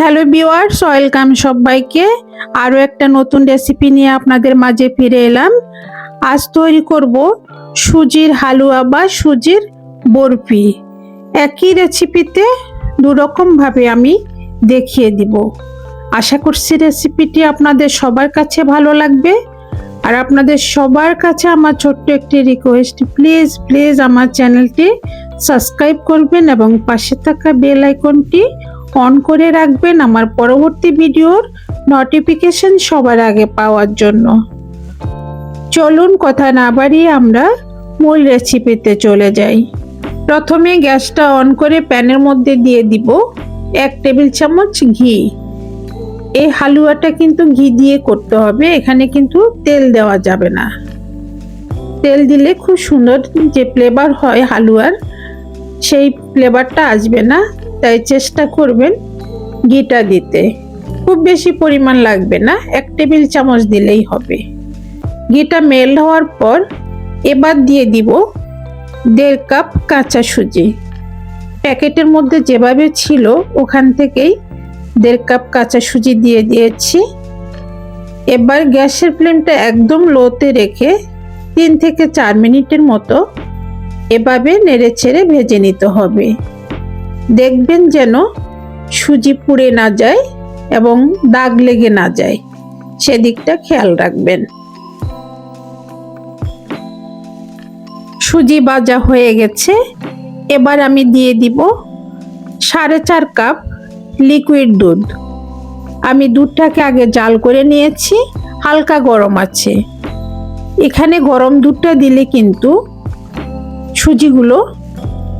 Hello viewers welcome সবাইকে। আরও একটা নতুন রেসিপি নিয়ে আপনাদের মাঝে ফিরে এলাম। আজ তৈরি করব সুজির হালুয়া বা সুজির বরফি। একই রেসিপিতে দুরকমভাবে আমি দেখিয়ে দিব। আশা করছি রেসিপিটি আপনাদের সবার কাছে ভালো লাগবে। আর আপনাদের সবার কাছে আমার ছোট্ট একটি রিকোয়েস্ট প্লিজ প্লিজ আমার চ্যানেলটি সাবস্ক্রাইব করবেন এবং পাশে থাকা বেল আইকনটি অন করে রাখবেন আমার পরবর্তী ভিডিওর নোটিফিকেশন সবার আগে পাওয়ার জন্য। চলুন কথা না বাড়িয়ে আমরা মূল রেসিপিতে চলে যাই। প্রথমে গ্যাসটা অন করে প্যানের মধ্যে দিয়ে দিব এক টেবিল চামচ ঘি। এই হালুয়াটা কিন্তু ঘি দিয়ে করতে হবে, এখানে কিন্তু তেল দেওয়া যাবে না। তেল দিলে খুব সুন্দর যে ফ্লেভার হয় হালুয়ার, সেই ফ্লেভারটা আসবে না। তাই চেষ্টা করবেন ঘিটা দিতে। খুব বেশি পরিমাণ লাগবে না, এক টেবিল চামচ দিলেই হবে। ঘিটা মেল হওয়ার পর এবার দিয়ে দিব দেড় কাপ কাঁচা সুজি। প্যাকেটের মধ্যে যেভাবে ছিল ওখান থেকেই দেড় কাপ কাঁচা সুজি দিয়ে দিয়েছি। এবার গ্যাসের ফ্লেমটা একদম লোতে রেখে তিন থেকে চার মিনিটের মতো এভাবে নেড়ে ছেড়ে ভেজে নিতে হবে। দেখবেন যেন সুজি পুড়ে না যায় এবং দাগ লেগে না যায়। সেদিকটা খেয়াল রাখবেন। সুজি ভাজা হয়ে গেছে। এবার আমি দিয়ে দিব সাড়ে চার কাপ লিকুইড দুধ। আমি দুধটাকে আগে জাল করে নিয়েছি, হালকা গরম আছে। এখানে গরম দুধটা দিলে কিন্তু সুজিগুলো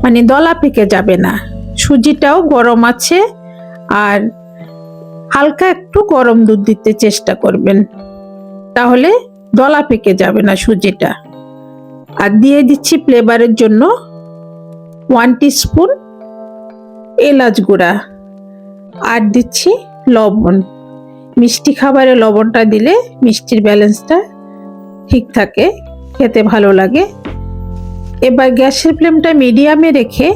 মানে দলা পেকে যাবে না। সুজিটাও গরম আছে আর হালকা একটু গরম দুধ দিতে চেষ্টা করবেন। তাহলে দলা পেকে যাবে না সুজিটা। আর দিয়ে দিচ্ছি ফ্লেভারের জন্য ওয়ান স্পুন এলাচ গুঁড়া। আর দিচ্ছি লবণ। মিষ্টি খাবারে লবণটা দিলে মিষ্টির ব্যালেন্সটা ঠিক থাকে, খেতে ভালো লাগে। এবার গ্যাসের ফ্লেমটা মিডিয়ামে রেখে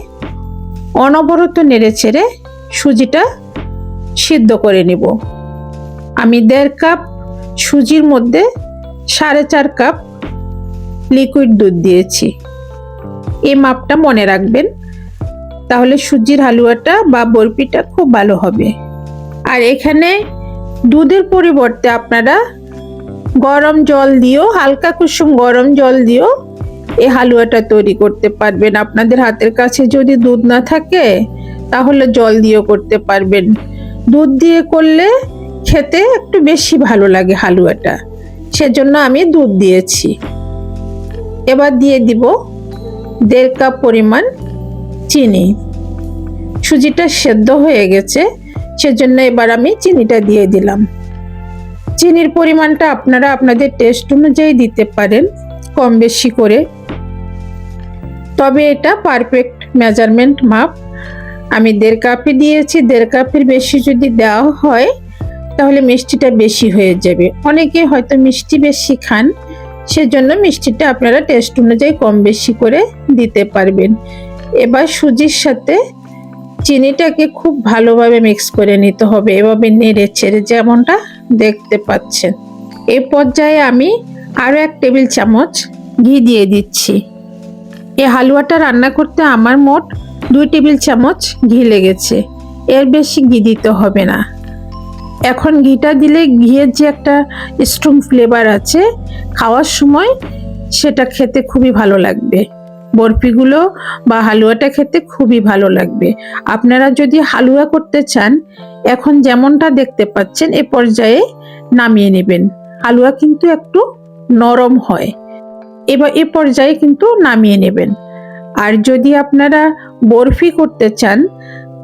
অনবরত নেড়ে ছেড়ে সুজিটা সিদ্ধ করে নিব। আমি দেড় কাপ সুজির মধ্যে সাড়ে চার কাপ লিকুইড দুধ দিয়েছি। এই মাপটা মনে রাখবেন, তাহলে সুজির হালুয়াটা বা বরফিটা খুব ভালো হবে। আর এখানে দুধের পরিবর্তে আপনারা গরম জল দিও হালকা কুসুম গরম জল দিও এই হালুয়াটা তৈরি করতে পারবেন। আপনাদের হাতের কাছে যদি দুধ না থাকে, তাহলে জল দিয়েও করতে পারবেন। দুধ দিয়ে করলে খেতে একটু বেশি ভালো লাগে হালুয়াটা। সেজন্য আমি দুধ দিয়েছি। এবার দিয়ে দিব দেড় কাপ পরিমাণ চিনি। সুজিটা সেদ্ধ হয়ে গেছে, সেজন্য এবার আমি চিনিটা দিয়ে দিলাম। চিনির পরিমাণটা আপনারা আপনাদের টেস্ট অনুযায়ী দিতে পারেন। কম বেশি করে। তবে এটা পারফেক্ট মেজারমেন্ট মাপ আমি দেড় কাপে দিয়েছি, দেড় কাপের বেশি যদি দেওয়া হয়, তাহলে মিষ্টিটা বেশি হয়ে যাবে। অনেকে হয়তো মিষ্টি বেশি খান, সেজন্য মিষ্টিটা আপনারা টেস্ট অনুযায়ী কম বেশি করে দিতে পারবেন। এবার সুজির সাথে চিনিটাকে খুব ভালোভাবে মিক্স করে নিতে হবে, এভাবে নেড়ে ছেড়ে যেমনটা দেখতে পাচ্ছেন। এই পর্যায়ে আমি আরও এক টেবিল চামচ ঘি দিয়ে দিচ্ছি। এই হালুয়াটা রান্না করতে আমার মোট দুই টেবিল চামচ ঘি লেগেছে। এর বেশি ঘি দিতে হবে না। এখন ঘিটা দিলে ঘিয়ের যে একটা স্ট্রং ফ্লেভার আছে, খাওয়ার সময় সেটা খেতে খুবই ভালো লাগবে। বরফিগুলো বা হালুয়াটা খেতে খুবই ভালো লাগবে। আপনারা যদি হালুয়া করতে চান, এখন যেমনটা দেখতে পাচ্ছেন, এ পর্যায়ে নামিয়ে নেবেন। হালুয়া কিন্তু একটু নরম হয়। এবার এ পর্যায়ে কিন্তু নামিয়ে নেবেন। আর যদি আপনারা বরফি করতে চান,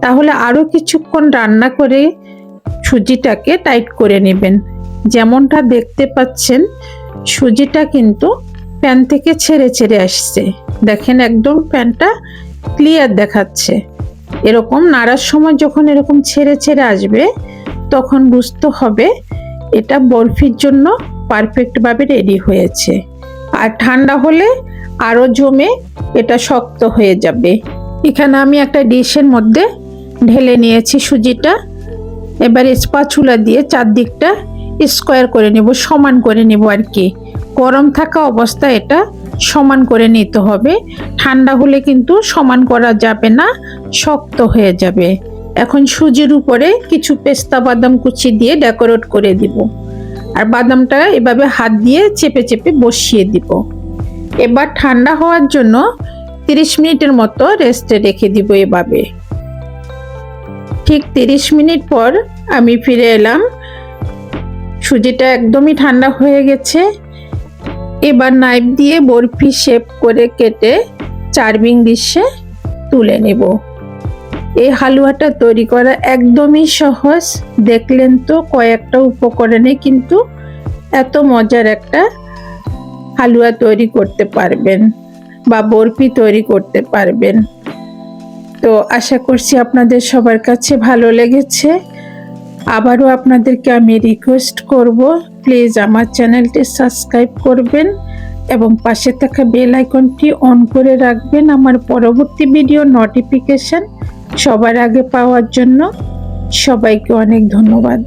তাহলে আরও কিছুক্ষণ রান্না করে সুজিটাকে টাইট করে নেবেন। যেমনটা দেখতে পাচ্ছেন, সুজিটা কিন্তু প্যান থেকে ছেড়ে ছেড়ে আসছে। দেখেন একদম প্যানটা ক্লিয়ার দেখাচ্ছে। এরকম নাড়ার সময় যখন এরকম ছেড়ে ছেড়ে আসবে, তখন বুঝতে হবে এটা বরফির জন্য পারফেক্টভাবে রেডি হয়েছে। আর ঠান্ডা হলে আরও জমে এটা শক্ত হয়ে যাবে। এখানে আমি একটা ডিশের মধ্যে ঢেলে নিয়েছি সুজিটা। এবার স্পাচুলা দিয়ে চারদিকটা স্কোয়ার করে নেব, সমান করে নেব আর কি। গরম থাকা অবস্থা এটা সমান করে নিতে হবে। ঠান্ডা হলে কিন্তু সমান করা যাবে না, শক্ত হয়ে যাবে। এখন সুজির উপরে কিছু পেস্তা বাদাম কুচি দিয়ে ডেকোরেট করে দিব। আর বাদামটা এভাবে হাত দিয়ে চেপে চেপে বসিয়ে দিব। এবার ঠান্ডা হওয়ার জন্য তিরিশ মিনিটের মতো রেস্টে রেখে দিব এভাবে। ঠিক তিরিশ মিনিট পর আমি ফিরে এলাম। সুজিটা একদমই ঠান্ডা হয়ে গেছে। এবার নাইফ দিয়ে বরফি শেপ করে কেটে চার্ভিং ডিশে তুলে নেব। এই হালুয়াটা তৈরি করা একদমই সহজ। দেখলেন তো কয়েকটা উপকরণে কিন্তু এত মজার একটা হালুয়া তৈরি করতে পারবেন বা বরফি তৈরি করতে পারবেন। তো আশা করছি আপনাদের সবার কাছে ভালো লেগেছে। আবারও আপনাদেরকে আমি রিকোয়েস্ট করব প্লিজ আমার চ্যানেলটি সাবস্ক্রাইব করবেন এবং পাশে থাকা বেল আইকনটি অন করে রাখবেন। আমার পরবর্তী ভিডিও নোটিফিকেশন সবার আগে পাওয়ার জন্য সবাইকে অনেক ধন্যবাদ।